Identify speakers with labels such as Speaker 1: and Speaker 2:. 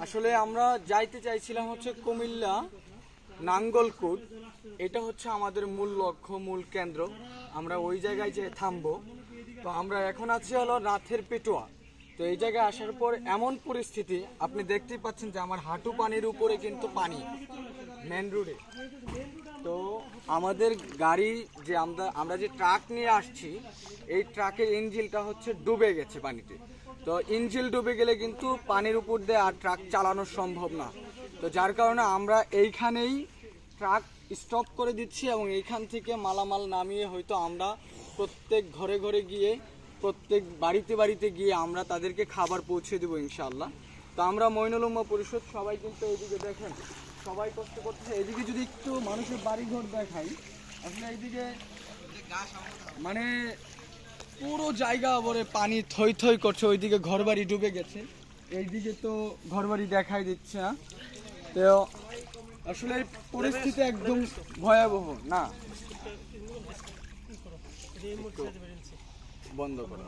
Speaker 1: আসলে আমরা যাইতে চাইছিলাম হচ্ছে কুমিল্লা, নাঙ্গলকুট। এটা হচ্ছে আমাদের মূল লক্ষ্য, মূল কেন্দ্র। আমরা ওই জায়গায় যে থামবো। তো আমরা এখন আছি হলো রাথের পেটোয়া। তো এই জায়গায় আসার পর এমন পরিস্থিতি, আপনি দেখতেই পাচ্ছেন যে আমার হাঁটু পানির উপরে কিন্তু পানি। মেন রোডে। তো আমাদের গাড়ি যে আমরা আমরা যে ট্রাক নিয়ে আসছি, এই ট্রাকের ইঞ্জিলটা হচ্ছে ডুবে গেছে পানিতে। তো ইঞ্জিল ডুবে গেলে কিন্তু পানির উপর দিয়ে আর ট্রাক চালানো সম্ভব না। তো যার কারণে আমরা এইখানেই ট্রাক স্টপ করে দিচ্ছি এবং এইখান থেকে মালামাল নামিয়ে হয়তো আমরা প্রত্যেক ঘরে ঘরে গিয়ে, প্রত্যেক বাড়িতে বাড়িতে গিয়ে আমরা তাদেরকে খাবার পৌঁছে দেবো ইনশাল্লাহ তো আমরা মইনুলম্মা পরিষদ সবাই কিন্তু এইদিকে দেখেন সবাই কষ্ট করতেছে। এদিকে যদি একটু মানুষের বাড়ি ঘর দেখাই, আসলে এইদিকে মানে পুরো জায়গা ভরে পানি থই থই করছে, ওইদিকে ঘরবাড়ি ডুবে গেছে। এইদিকে তো ঘরবাড়ি দেখাই দিচ্ছে না। তো আসলে পরিস্থিতি একদম ভয়াবহ, না? বন্ধ করো।